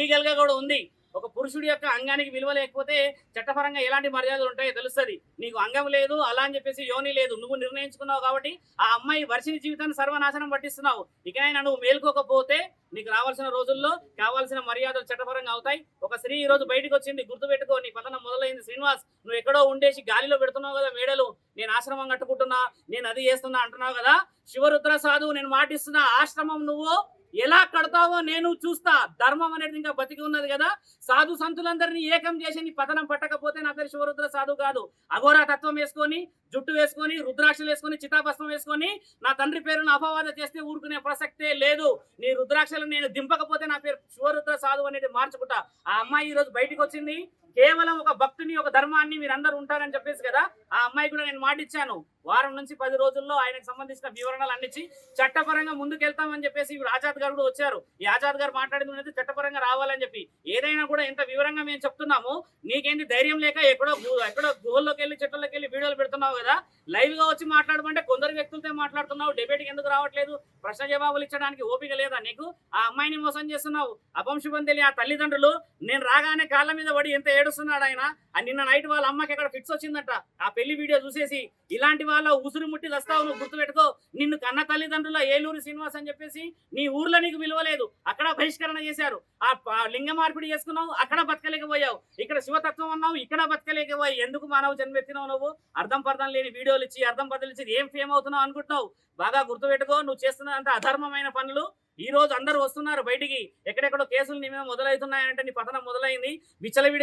లీగల్గా కూడా ఉంది. ఒక పురుషుడి యొక్క అంగానికి విలువ లేకపోతే చట్టపరంగా ఎలాంటి మర్యాదలు ఉంటాయో తెలుస్తుంది. నీకు అంగం లేదు అలా అని చెప్పేసి యోని లేదు నువ్వు నిర్ణయించుకున్నావు కాబట్టి ఆ అమ్మాయి వర్షిని జీవితాన్ని సర్వనాశనం పట్టిస్తున్నావు. ఇకనైనా నువ్వు మేల్కోకపోతే నీకు రావాల్సిన రోజుల్లో కావాల్సిన మర్యాదలు చట్టపరంగా అవుతాయి. ఒక స్త్రీ ఈ రోజు బయటకు వచ్చింది గుర్తుపెట్టుకో నీ పతనం మొదలైంది శ్రీనివాస్. నువ్వు ఎక్కడో ఉండేసి గాలిలో పెడుతున్నావు కదా మేడలు. నేను ఆశ్రమం కట్టుకుంటున్నా నేను అది చేస్తున్నా అంటున్నావు కదా. శివరుద్ర సాధువు నేను మాటిస్తున్నా ఆశ్రమం నువ్వు ఎలా కడతావో నేను చూస్తా. ధర్మం అనేది ఇంకా బతికి ఉన్నది కదా. సాధు సంతులందరినీ ఏకం చేసి నీ పతనం పట్టకపోతే నా పేరు శివరుద్ర సాధు కాదు. అఘోరా తత్వం వేసుకొని జుట్టు వేసుకొని రుద్రాక్షలు వేసుకొని చితాభస్మం వేసుకొని నా తండ్రి పేరును అపవాద చేస్తే ఊరుకునే ప్రసక్తే లేదు. నీ రుద్రాక్షలు నేను దింపకపోతే నా పేరు శివరుద్ర సాధు అనేది మార్చుకుంటా. ఆ అమ్మాయి ఈరోజు బయటికి వచ్చింది. కేవలం ఒక భక్తుని ఒక ధర్మాన్ని మీరు ఉంటారని చెప్పేసి కదా ఆ అమ్మాయి కూడా నేను మాటిచ్చాను. వారం నుంచి పది రోజుల్లో ఆయనకు సంబంధించిన వివరణలు అందించి చట్టపరంగా ముందుకెళ్తామని చెప్పేసి ఇప్పుడు ఆజాద్ గారు కూడా వచ్చారు. ఈ ఆజాద్ గారు మాట్లాడింది చట్టపరంగా రావాలని చెప్పి. ఏదైనా కూడా ఎంత వివరంగా మేము చెప్తున్నాము. నీకేంటి ధైర్యం లేక ఎక్కడో ఎక్కడో గుహల్లోకి వెళ్ళి చెట్లలోకి వెళ్ళి వీడియోలు పెడుతున్నావు కదా? లైవ్గా వచ్చి మాట్లాడమంటే కొందరు వ్యక్తులతో మాట్లాడుతున్నావు. డిబేట్ ఎందుకు రావట్లేదు? ప్రశ్న జవాబులు ఇచ్చడానికి ఓపిక లేదా నీకు? ఆ అమ్మాయిని మోసం చేస్తున్నావు. అపంశుభం తెలియ ఆ తల్లిదండ్రులు నేను రాగానే కాళ్ళ మీద పడి ఎంత ఏడుస్తున్నాడు ఆయన? నిన్న నైట్ వాళ్ళ అమ్మకి ఎక్కడ ఫిక్స్ వచ్చిందంట. ఆ పెళ్ళి వీడియో చూసేసి ఇలాంటి వాళ్ళ ఉసురు ముట్టి వస్తావు నువ్వు గుర్తుపెట్టుకో. నిన్ను కన్న తల్లిదండ్రుల ఏలూరు శ్రీనివాస్ అని చెప్పేసి నీ ఊర్లో నీకు విలువ లేదు అక్కడ బహిష్కరణ చేశారు. ఆ లింగ మార్పిడి చేసుకున్నావు అక్కడ బతకలేకపోయావు. ఇక్కడ శివతత్వం అన్నావు ఇక్కడ బతకలేకపోయావు. ఎందుకు మానవ జన్మెత్తినావు నువ్వు? అర్థం పర్థం లేని వీడియోలు ఇచ్చి అర్థం పర్థం ఇచ్చి ఏం ఫేమ్ అవుతున్నావు అనుకుంటున్నావు? బాగా గుర్తుపెట్టుకో నువ్వు చేస్తున్న అంత అధర్మమైన పనులు. ఈ రోజు అందరూ వస్తున్నారు బయటికి. ఎక్కడెక్కడో కేసులు నీ మీద మొదలవుతున్నాయంటే నీ పతనం మొదలైంది. విచ్చలవిడి